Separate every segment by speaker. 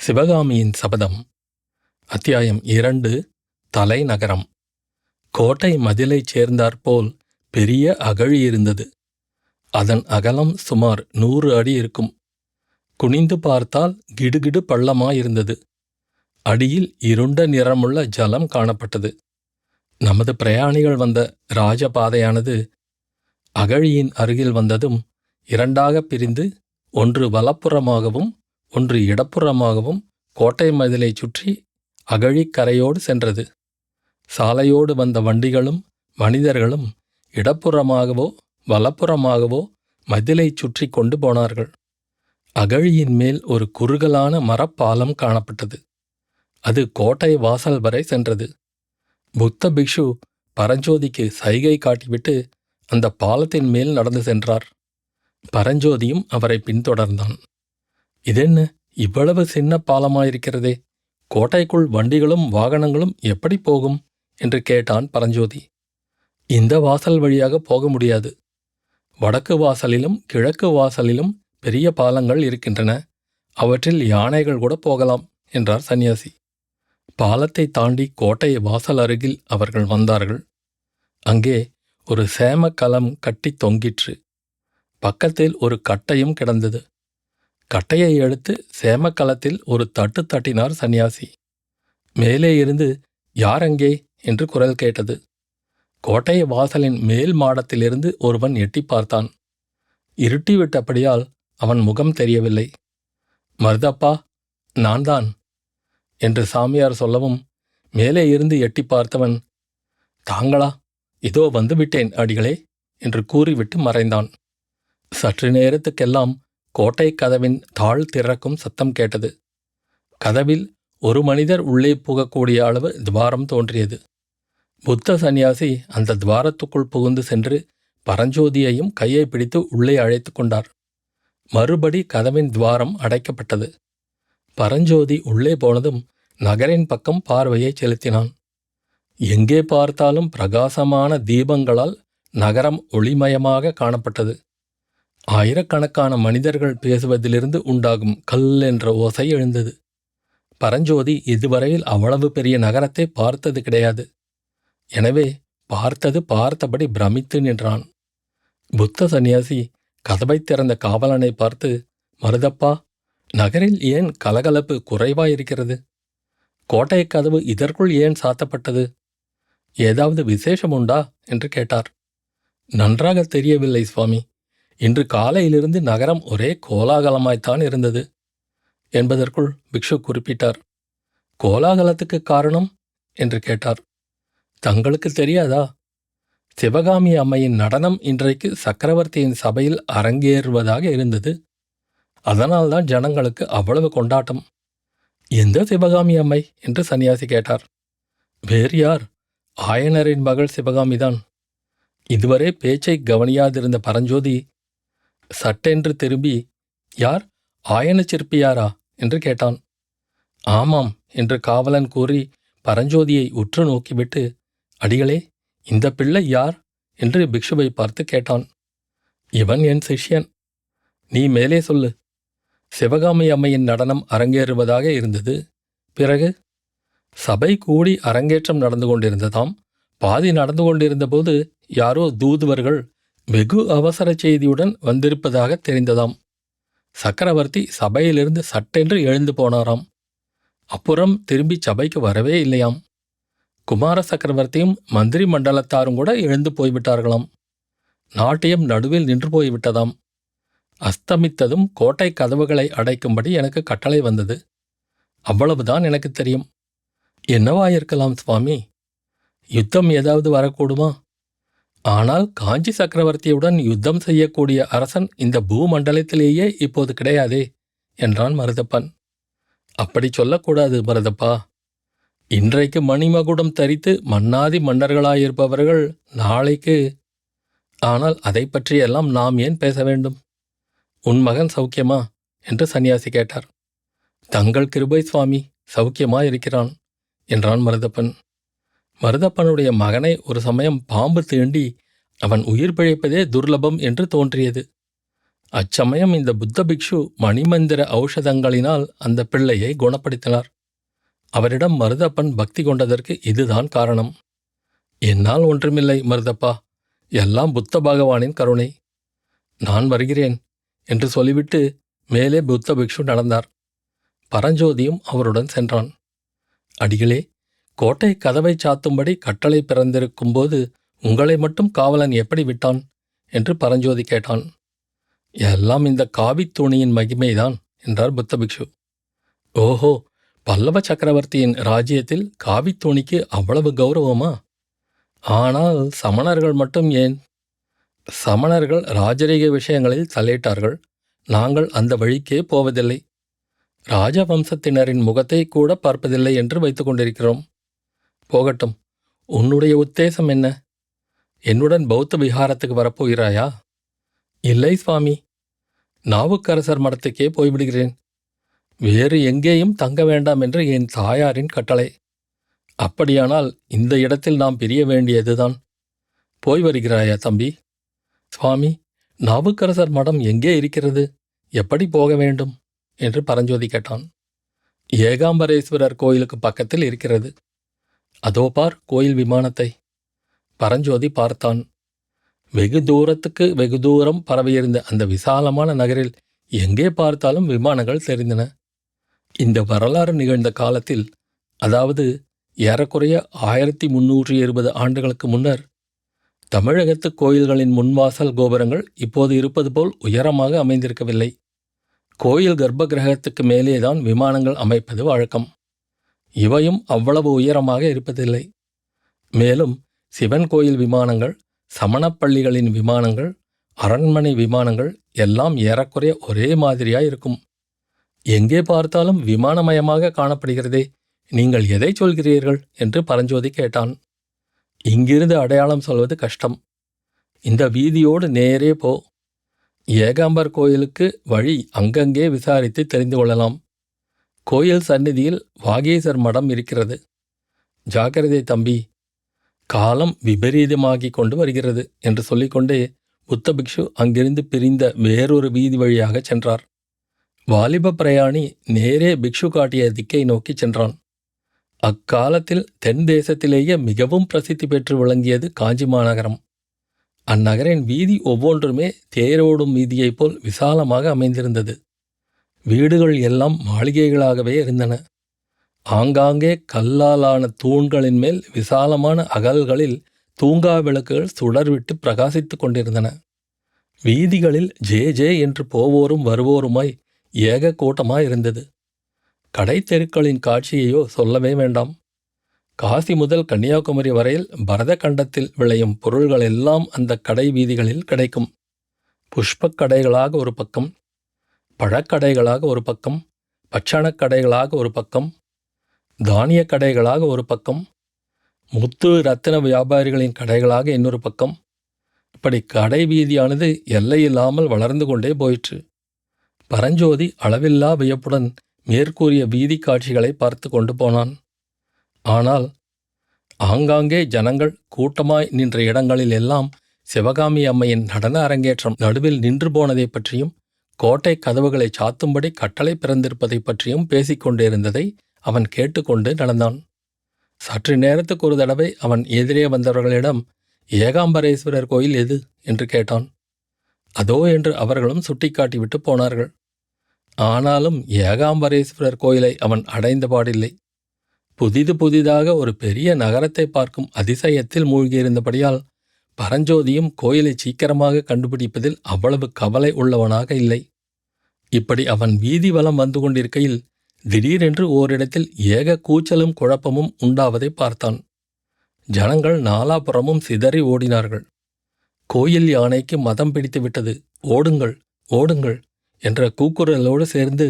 Speaker 1: சிவகாமியின் சபதம் அத்தியாயம் இரண்டு தலைநகரம். கோட்டை மதிலைச் சேர்ந்தாற்போல் பெரிய அகழி இருந்தது. அதன் அகலம் சுமார் நூறு அடி இருக்கும். குனிந்து பார்த்தால் கிடுகிடு பள்ளமாயிருந்தது. அடியில் இருண்ட நிறமுள்ள ஜலம் காணப்பட்டது. நமது பிரயாணிகள் வந்த ராஜபாதையானது அகழியின் அருகில் வந்ததும் இரண்டாகப் பிரிந்து ஒன்று வலப்புறமாகவும் ஒன்று இடப்புறமாகவும் கோட்டை மதிலைச் சுற்றி அகழிக் கரையோடு சென்றது. சாலையோடு வந்த வண்டிகளும் மனிதர்களும் இடப்புறமாகவோ வலப்புறமாகவோ மதிலைச் சுற்றி கொண்டு போனார்கள். அகழியின் மேல் ஒரு குறுகலான மரப்பாலம் காணப்பட்டது. அது கோட்டை வாசல் வரை சென்றது. புத்த பிக்ஷு பரஞ்சோதிக்கு சைகை காட்டிவிட்டு அந்த பாலத்தின் மேல் நடந்து சென்றார். பரஞ்சோதியும் அவரை பின்தொடர்ந்தான். இதென்ன? இவ்வளவு சின்ன பாலமாயிருக்கிறதே. கோட்டைக்குள் வண்டிகளும் வாகனங்களும் எப்படி போகும்? என்று கேட்டான் பரஞ்சோதி. இந்த வாசல் வழியாக போக முடியாது. வடக்கு வாசலிலும் கிழக்கு வாசலிலும் பெரிய பாலங்கள் இருக்கின்றன. அவற்றில் யானைகள் கூட போகலாம் என்றார் சந்நியாசி பாலத்தை தாண்டி கோட்டை வாசல் அருகில் அவர்கள் வந்தார்கள். அங்கே ஒரு சேமக்கலம் கட்டி தொங்கிற்று. பக்கத்தில் ஒரு கட்டையும் கிடந்தது. கட்டையை எடுத்து சேமக்கலத்தில் ஒரு தட்டு தட்டினார் சந்நியாசி. மேலே இருந்து யார் அங்கே? என்று குரல் கேட்டது. கோட்டை வாசலின் மேல் மாடத்திலிருந்து ஒருவன் எட்டி பார்த்தான். இருட்டிவிட்டபடியால் அவன் முகம் தெரியவில்லை. மருதப்பா நான் தான் என்று சாமியார் சொல்லவும் மேலே இருந்து எட்டி பார்த்தவன் தாங்களா இதோ வந்துவிட்டேன் அடிகளே என்று கூறிவிட்டு மறைந்தான். சற்று நேரத்துக்கெல்லாம் கோட்டை கதவின் தாழ் திறக்கும் சத்தம் கேட்டது. கதவில் ஒரு மனிதர் உள்ளே புகக்கூடிய அளவு துவாரம் தோன்றியது. புத்த சந்நியாசி அந்த துவாரத்துக்குள் புகுந்து சென்று பரஞ்சோதியையும் கையை பிடித்து உள்ளே அழைத்து கொண்டார். மறுபடி கதவின் துவாரம் அடைக்கப்பட்டது. பரஞ்சோதி உள்ளே போனதும் நகரின் பக்கம் பார்வையை செலுத்தினான். எங்கே பார்த்தாலும் பிரகாசமான தீபங்களால் நகரம் ஒளிமயமாக காணப்பட்டது. ஆயிரக்கணக்கான மனிதர்கள் பேசுவதிலிருந்து உண்டாகும் கல் என்ற ஓசை எழுந்தது. பரஞ்சோதி இதுவரையில் அவ்வளவு பெரிய நகரத்தை பார்த்தது கிடையாது. எனவே பார்த்தது பார்த்தபடி பிரமித்து நின்றான். புத்த சந்நியாசி கதவை திறந்த காவலனை பார்த்து மருதப்பா நகரில் ஏன் கலகலப்பு குறைவாயிருக்கிறது? கோட்டை கதவு இதற்குள் ஏன் சாத்தப்பட்டது? ஏதாவது விசேஷம் உண்டா? என்று கேட்டார். நன்றாக தெரியவில்லை சுவாமி. இன்று காலையிலிருந்து நகரம் ஒரே கோலாகலமாய்த்தான் இருந்தது என்பதற்குள் பிக்ஷு குறிப்பிட்டார். கோலாகலத்துக்கு காரணம்? என்று கேட்டார். தங்களுக்கு தெரியாதா? சிவகாமி அம்மையின் நடனம் இன்றைக்கு சக்கரவர்த்தியின் சபையில் அரங்கேறுவதாக இருந்தது. அதனால்தான் ஜனங்களுக்கு அவ்வளவு கொண்டாட்டம். எந்த சிவகாமி அம்மை? என்று சன்னியாசி கேட்டார். வேறு யார்? ஆயனரின் மகள் சிவகாமிதான். இதுவரை பேச்சை கவனியாதிருந்த பரஞ்சோதி சட்டென்று திரும்பி யார்? ஆயன சிற்பியாரா? என்று கேட்டான். ஆமாம் என்று காவலன் கூறி பரஞ்சோதியை உற்று நோக்கிவிட்டு அடிகளே இந்த பிள்ளை யார்? என்று பிக்ஷுவை பார்த்து கேட்டான். இவன் என் சிஷ்யன். நீ மேலே சொல்லு. சிவகாமி அம்மையின் நடனம் அரங்கேறுவதாக இருந்தது. பிறகு? சபை கூடி அரங்கேற்றம் நடந்து கொண்டிருந்ததாம். பாதி நடந்து கொண்டிருந்தபோது யாரோ தூதுவர்கள் வெகு அவசர செய்தியுடன் வந்திருப்பதாக தெரிந்ததாம். சக்கரவர்த்தி சபையிலிருந்து சட்டென்று எழுந்து போனாராம். அப்புறம் திரும்பி சபைக்கு வரவே இல்லையாம். குமார சக்கரவர்த்தியும் மந்திரி மண்டலத்தாரும் கூட எழுந்து போய்விட்டார்களாம். நாட்டியம் நடுவில் நின்று போய்விட்டதாம். அஸ்தமித்ததும் கோட்டை கதவுகளை அடைக்கும்படி எனக்கு கட்டளை வந்தது. அவ்வளவுதான் எனக்கு தெரியும். என்னவாயிருக்கலாம் சுவாமி? யுத்தம் ஏதாவது வரக்கூடுமா? ஆனால் காஞ்சி சக்கரவர்த்தியுடன் யுத்தம் செய்யக்கூடிய அரசன் இந்த பூமண்டலத்திலேயே இப்போது கிடையாதே என்றான் மருதப்பன். அப்படி சொல்லக்கூடாது மருதப்பா. இன்றைக்கு மணிமகுடம் தரித்து மன்னாதி மன்னர்களாயிருப்பவர்கள் நாளைக்கு. ஆனால் அதை பற்றியெல்லாம் நாம் ஏன் பேச வேண்டும்? உன் மகன் சௌக்கியமா? என்று சன்னியாசி கேட்டார். தங்கள் கிருபை சுவாமி சௌக்கியமா இருக்கிறான் என்றான் மருதப்பன். மருதப்பனுடைய மகனை ஒரு சமயம் பாம்பு தீண்டி அவன் உயிர் பிழைப்பதே துர்லபம் என்று தோன்றியது. அச்சமயம் இந்த புத்த பிக்ஷு மணிமந்திர ஔஷதங்களினால் அந்த பிள்ளையை குணப்படுத்தினார். அவரிடம் மருதப்பன் பக்தி கொண்டதற்கு இதுதான் காரணம். என்னால் ஒன்றுமில்லை மருதப்பா எல்லாம் புத்த பகவானின் கருணை. நான் வருகிறேன் என்று சொல்லிவிட்டு மேலே புத்த பிக்ஷு நடந்தார். பரஞ்சோதியும் அவருடன் சென்றான். அடிகளே கோட்டை கதவை சாத்தும்படி கட்டளை பிறந்திருக்கும்போது உங்களை மட்டும் காவலன் எப்படி விட்டான்? என்று பரஞ்சோதி கேட்டான். எல்லாம் இந்த காவித்தூணியின் மகிமைதான் என்றார் புத்த பிக்ஷு. ஓஹோ பல்லவ சக்கரவர்த்தியின் ராஜ்யத்தில் காவித்துனிக்கு அவ்வளவு கௌரவமா? ஆனால் சமணர்கள் மட்டும் ஏன்? சமணர்கள் ராஜரீக விஷயங்களில் தலையிட்டார்கள். நாங்கள் அந்த வழிக்கே போவதில்லை. ராஜவம்சத்தினரின் முகத்தை கூட பார்ப்பதில்லை என்று வைத்துக் கொண்டிருக்கிறோம். போகட்டும். உன்னுடைய உத்தேசம் என்ன? என்னுடன் பௌத்த விஹாரத்துக்கு வரப்போகிறாயா? இல்லை சுவாமி. நாவுக்கரசர் மடத்துக்கே போய்விடுகிறேன். வேறு எங்கேயும் தங்க வேண்டாம் என்று என் தாயாரின் கட்டளை. அப்படியானால் இந்த இடத்தில் நாம் பிரிய வேண்டியதுதான். போய் வருகிறாயா தம்பி? சுவாமி நாவுக்கரசர் மடம் எங்கே இருக்கிறது? எப்படி போக வேண்டும்? என்று பரஞ்சோதி கேட்டான். ஏகாம்பரேஸ்வரர் கோயிலுக்கு பக்கத்தில் இருக்கிறது. அதோ பார் கோயில் விமானத்தை. பரஞ்சோதி பார்த்தான். வெகு தூரத்துக்கு வெகு தூரம் பரவியிருந்த அந்த விசாலமான நகரில் எங்கே பார்த்தாலும் விமானங்கள் தெரிந்தன. இந்த வரலாறு நிகழ்ந்த காலத்தில் அதாவது ஏறக்குறைய ஆயிரத்தி முன்னூற்றி இருபது ஆண்டுகளுக்கு முன்னர் தமிழகத்து கோயில்களின் முன்வாசல் கோபுரங்கள் இப்போது இருப்பது போல் உயரமாக அமைந்திருக்கவில்லை. கோயில் கர்ப்ப கிரகத்துக்கு மேலேதான் விமானங்கள் அமைப்பது வழக்கம். இவையும் அவ்வளவு உயரமாக இருப்பதில்லை. மேலும் சிவன் கோயில் விமானங்கள் சமணப்பள்ளிகளின் விமானங்கள் அரண்மனை விமானங்கள் எல்லாம் ஏறக்குறைய ஒரே மாதிரியாய் இருக்கும். எங்கே பார்த்தாலும் விமானமயமாக காணப்படுகிறதே நீங்கள் எதை சொல்கிறீர்கள்? என்று பரஞ்சோதி கேட்டான். இங்கிருந்து அடையாளம் சொல்வது கஷ்டம். இந்த வீதியோடு நேரே போ. ஏகாம்பர் கோயிலுக்கு வழி அங்கங்கே விசாரித்து தெரிந்து கொள்ளலாம். கோயில் சந்நிதியில் வாகேசர் மடம் இருக்கிறது. ஜாக்கிரதை தம்பி காலம் விபரீதமாகிக் கொண்டு வருகிறது என்று சொல்லிக்கொண்டே புத்த பிக்ஷு அங்கிருந்து பிரிந்த வேறொரு வீதி வழியாக சென்றார். வாலிப பிரயாணி நேரே பிக்ஷு காட்டிய திக்கை நோக்கிச் சென்றான். அக்காலத்தில் தென் தேசத்திலேயே மிகவும் பிரசித்தி பெற்று விளங்கியது காஞ்சி மாநகரம். அந்நகரின் வீதி ஒவ்வொன்றுமே தேரோடும் வீதியைப் போல் விசாலமாக அமைந்திருந்தது. வீடுகள் எல்லாம் மாளிகைகளாகவே இருந்தன. ஆங்காங்கே கல்லாலான தூண்களின் மேல் விசாலமான அகல்களில் தூங்கா விளக்குகள் சுடர்விட்டு பிரகாசித்துக் கொண்டிருந்தன. வீதிகளில் ஜே ஜே என்று போவோரும் வருவோருமாய் ஏக கூட்டமாய் இருந்தது கடை தெருக்களின் காட்சியையோ சொல்லவே வேண்டாம். காசி முதல் கன்னியாகுமரி வரையில் பரத கண்டத்தில் விளையும் பொருள்கள் எல்லாம் அந்த கடை வீதிகளில் கிடைக்கும். புஷ்பக் கடைகளாக ஒரு பக்கம் பழக்கடைகளாக ஒரு பக்கம் பட்சணக் கடைகளாக ஒரு பக்கம் தானிய கடைகளாக ஒரு பக்கம் முத்து ரத்தின வியாபாரிகளின் கடைகளாக இன்னொரு பக்கம். இப்படி கடை வீதியானது எல்லையில்லாமல் வளர்ந்து கொண்டே போயிற்று. பரஞ்சோதி அளவில்லா வியப்புடன் மேற்கூறிய வீதி காட்சிகளை பார்த்து கொண்டு போனான். ஆனால் ஆங்காங்கே ஜனங்கள் கூட்டமாய் நின்ற இடங்களில் எல்லாம் சிவகாமி அம்மையின் நடன அரங்கேற்றம் நடுவில் நின்று போனதைப் பற்றியும் கோட்டை கதவுகளை சாத்தும்படி கட்டளை பிறந்திருப்பதைப் பற்றியும் பேசிக்கொண்டிருந்ததை அவன் கேட்டுக்கொண்டு நடந்தான். சற்று நேரத்துக்கு ஒரு தடவை அவன் எதிரே வந்தவர்களிடம் ஏகாம்பரேஸ்வரர் கோயில் எது? என்று கேட்டான். அதோ என்று அவர்களும் சுட்டிக்காட்டிவிட்டு போனார்கள். ஆனாலும் ஏகாம்பரேஸ்வரர் கோயிலை அவன் அடைந்த பாடில்லை. புதிது புதிதாக ஒரு பெரிய நகரத்தை பார்க்கும் அதிசயத்தில் மூழ்கியிருந்தபடியால் பரஞ்சோதியும் கோயிலை சீக்கிரமாக கண்டுபிடிப்பதில் அவ்வளவு கவலை உள்ளவனாக இல்லை. இப்படி அவன் வீதி வலம் வந்து கொண்டிருக்கையில் திடீரென்று ஓரிடத்தில் ஏக கூச்சலும் குழப்பமும் உண்டாவதை பார்த்தான். ஜனங்கள் நாலாபுறமும் சிதறி ஓடினார்கள். கோயில் யானைக்கு மதம் பிடித்து விட்டது. ஓடுங்கள் ஓடுங்கள் என்ற கூக்குரலோடு சேர்ந்து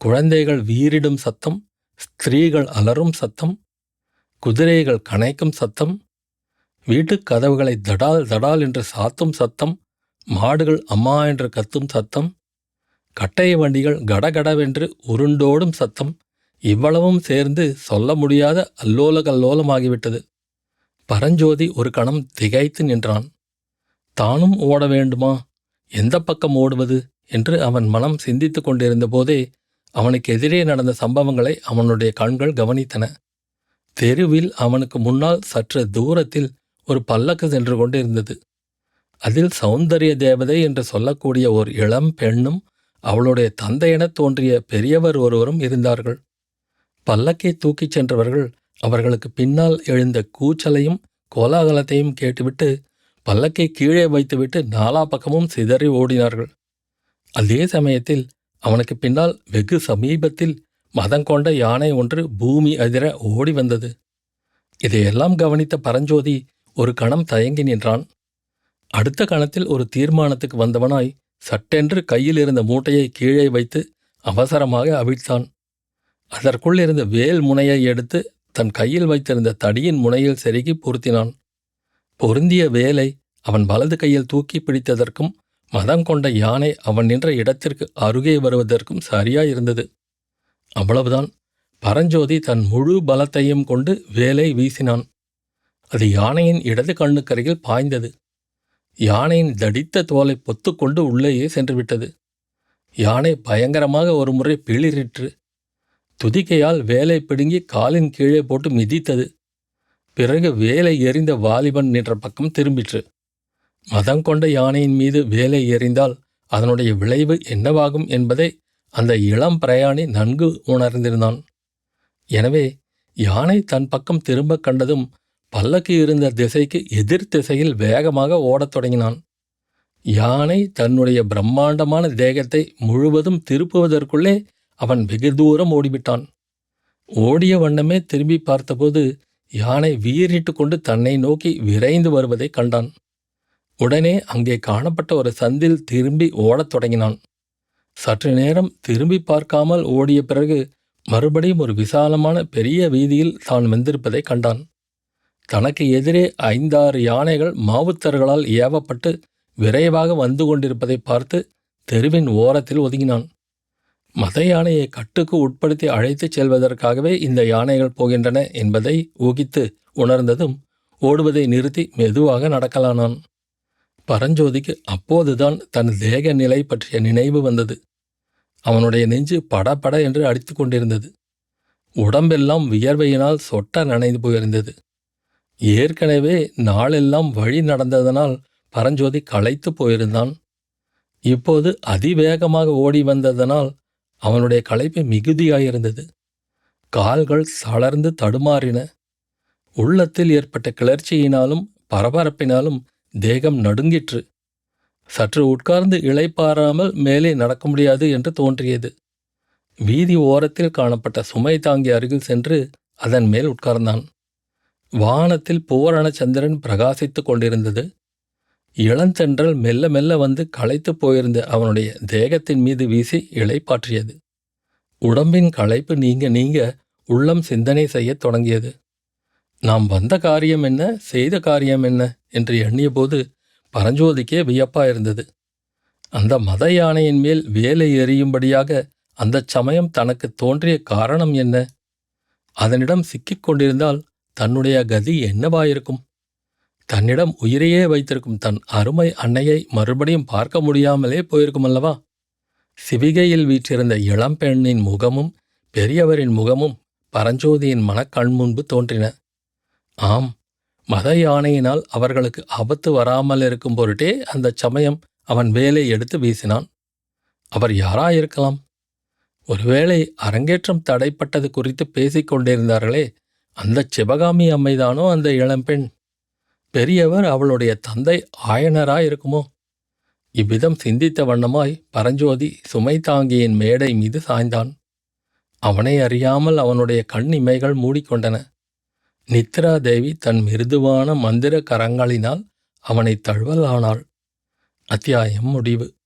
Speaker 1: குழந்தைகள் வீரிடும் சத்தம் ஸ்திரீகள் அலறும் சத்தம் குதிரைகள் கனைக்கும் சத்தம் வீட்டுக் கதவுகளை தடால் தடால் என்று சாத்தும் சத்தம் மாடுகள் அம்மா என்று கத்தும் சத்தம் கட்டைய வண்டிகள் கடகடவென்று உருண்டோடும் சத்தம் இவ்வளவும் சேர்ந்து சொல்ல முடியாத அல்லோல கல்லோலமாகிவிட்டது. பரஞ்சோதி ஒரு கணம் திகைத்து நின்றான். தானும் ஓட வேண்டுமா? எந்த பக்கம் ஓடுவது? என்று அவன் மனம் சிந்தித்துக் கொண்டிருந்த போதே அவனுக்கு எதிரே நடந்த சம்பவங்களை அவனுடைய கண்கள் கவனித்தன. தெருவில் அவனுக்கு முன்னால் சற்று தூரத்தில் ஒரு பல்லக்கு சென்று கொண்டிருந்தது. அதில் சௌந்தரிய தேவதை என்று சொல்லக்கூடிய ஒரு இளம் பெண்ணும் அவளுடைய தந்தையெனத் தோன்றிய பெரியவர் ஒருவரும் இருந்தார்கள். பல்லக்கை தூக்கிச் சென்றவர்கள் அவர்களுக்கு பின்னால் எழுந்த கூச்சலையும் கோலாகலத்தையும் கேட்டுவிட்டு பல்லக்கை கீழே வைத்துவிட்டு நாலா பக்கமும் சிதறி ஓடினார்கள். அதே சமயத்தில் அவனுக்கு பின்னால் வெகு சமீபத்தில் மதங்கொண்ட யானை ஒன்று பூமி அதிர ஓடி வந்தது. இதையெல்லாம் கவனித்த பரஞ்சோதி ஒரு கணம் தயங்கி நின்றான். அடுத்த கணத்தில் ஒரு தீர்மானத்துக்கு வந்தவனாய் சட்டென்று கையில் இருந்த மூட்டையை கீழே வைத்து அவசரமாக அவிழ்த்தான். அதற்குள் இருந்த வேல் முனையை எடுத்து தன் கையில் வைத்திருந்த தடியின் முனையில் செருகி பொருத்தினான். பொருந்திய வேலை அவன் வலது கையில் தூக்கி பிடித்ததற்கும் மதம் கொண்ட யானை அவன் நின்ற இடத்திற்கு அருகே வருவதற்கும் சரியாயிருந்தது. அவ்வளவுதான். பரஞ்சோதி தன் முழு பலத்தையும் கொண்டு வேலை வீசினான். அது யானையின் இடது கண்ணுக்கருகில் பாய்ந்தது. யானையின் தடித்த தோலை பொத்துக்கொண்டு உள்ளேயே சென்றுவிட்டது. யானை பயங்கரமாக ஒரு முறை பிளிரிற்று துதிக்கையால் வேலை பிடுங்கி காலின் கீழே போட்டு மிதித்தது. பிறகு வேலை எறிந்த வாலிபன் நின்ற பக்கம் திரும்பிற்று. மதம் கொண்ட யானையின் மீது வேலை எறிந்தால் அதனுடைய விளைவு என்னவாகும் என்பதை அந்த இளம் பிரயாணி நன்கு உணர்ந்திருந்தான். எனவே யானை தன் பக்கம் திரும்பக் கண்டதும் பல்லக்கு இருந்த திசைக்கு எதிர் திசையில் வேகமாக ஓடத் தொடங்கினான். யானை தன்னுடைய பிரம்மாண்டமான தேகத்தை முழுவதும் திருப்புவதற்குள்ளே அவன் வெகு தூரம் ஓடிவிட்டான். ஓடிய வண்ணமே திரும்பி பார்த்தபோது யானை வீறிட்டு கொண்டு தன்னை நோக்கி விரைந்து வருவதைக் கண்டான். உடனே அங்கே காணப்பட்ட ஒரு சந்தில் திரும்பி ஓடத் தொடங்கினான். சற்று நேரம் திரும்பி பார்க்காமல் ஓடிய பிறகு மறுபடியும் ஒரு விசாலமான பெரிய வீதியில் தான் வந்திருப்பதை கண்டான். தனக்கு எதிரே ஐந்தாறு யானைகள் மாவுத்தர்களால் ஏவப்பட்டு விரைவாக வந்து கொண்டிருப்பதை பார்த்து தெருவின் ஓரத்தில் ஒதுங்கினான். மத யானையை கட்டுக்கு உட்படுத்தி அழைத்துச் செல்வதற்காகவே இந்த யானைகள் போகின்றன என்பதை ஊகித்து உணர்ந்ததும் ஓடுவதை நிறுத்தி மெதுவாக நடக்கலானான். பரஞ்சோதிக்கு அப்போதுதான் தன் தேக நிலை பற்றிய நினைவு வந்தது. அவனுடைய நெஞ்சு படபட என்று அடித்து கொண்டிருந்தது. உடம்பெல்லாம் வியர்வையினால் சொட்ட நனைந்து போயிருந்தது. ஏற்கனவே நாளெல்லாம் வழி நடந்ததனால் பரஞ்சோதி களைத்து போயிருந்தான். இப்போது அதிவேகமாக ஓடி வந்ததனால் அவனுடைய களைப்பு மிகுதியாயிருந்தது. கால்கள் சளர்ந்து தடுமாறின. உள்ளத்தில் ஏற்பட்ட கிளர்ச்சியினாலும் பரபரப்பினாலும் தேகம் நடுங்கிற்று. சற்று உட்கார்ந்து இளைப்பாறாமல் மேலே நடக்க முடியாது என்று தோன்றியது. வீதி ஓரத்தில் காணப்பட்ட சுமை தாங்கி அருகில் சென்று அதன் மேல் உட்கார்ந்தான். வானத்தில் பூரண சந்திரன் பிரகாசித்துக் கொண்டிருந்தது. இளஞ்சென்றல் மெல்ல மெல்ல வந்து களைத்து போயிருந்த அவனுடைய தேகத்தின் மீது வீசி இளைப்பாற்றியது உடம்பின் களைப்பு நீங்க நீங்க உள்ளம் சிந்தனை செய்யத் தொடங்கியது. நாம் வந்த காரியம் என்ன? செய்த காரியம் என்ன? என்று எண்ணியபோது பரஞ்சோதிக்கே வியப்பா இருந்தது. அந்த மத யானையின் மேல் வேலை எறியும்படியாக அந்தச் சமயம் தனக்கு தோன்றிய காரணம் என்ன? அதனிடம் சிக்கிக் கொண்டிருந்தால் தன்னுடைய கதி என்னவாயிருக்கும்? தன்னிடம் உயிரையே வைத்திருக்கும் தன் அருமை அன்னையை மறுபடியும் பார்க்க முடியாமலே போயிருக்கும் அல்லவா சிவிகையில் வீற்றிருந்த இளம்பெண்ணின் முகமும் பெரியவரின் முகமும் பரஞ்சோதியின் மனக்கண் முன்பு தோன்றின. ஆம் மத யானையினால் அவர்களுக்கு ஆபத்து வராமல் இருக்கும் பொருட்டே அந்தச் சமயம் அவன் வேலை எடுத்து வீசினான். அவர் யாராயிருக்கலாம்? ஒருவேளை அரங்கேற்றம் தடைப்பட்டது குறித்து பேசிக் கொண்டிருந்தார்களே அந்தச் சிவகாமி அம்மைதானோ அந்த இளம்பெண் பெரியவர் அவளுடைய தந்தை ஆயனராயிருக்குமோ? இவ்விதம் சிந்தித்த வண்ணமாய் பரஞ்சோதி சுமை தாங்கியின் மேடை மீது சாய்ந்தான். அவனை அறியாமல் அவனுடைய கண் இமைகள் மூடிக்கொண்டன. நித்ரா தேவி தன் மிருதுவான மந்திர கரங்களினால் அவனை தழுவலானாள். அத்தியாயம் முடிவு.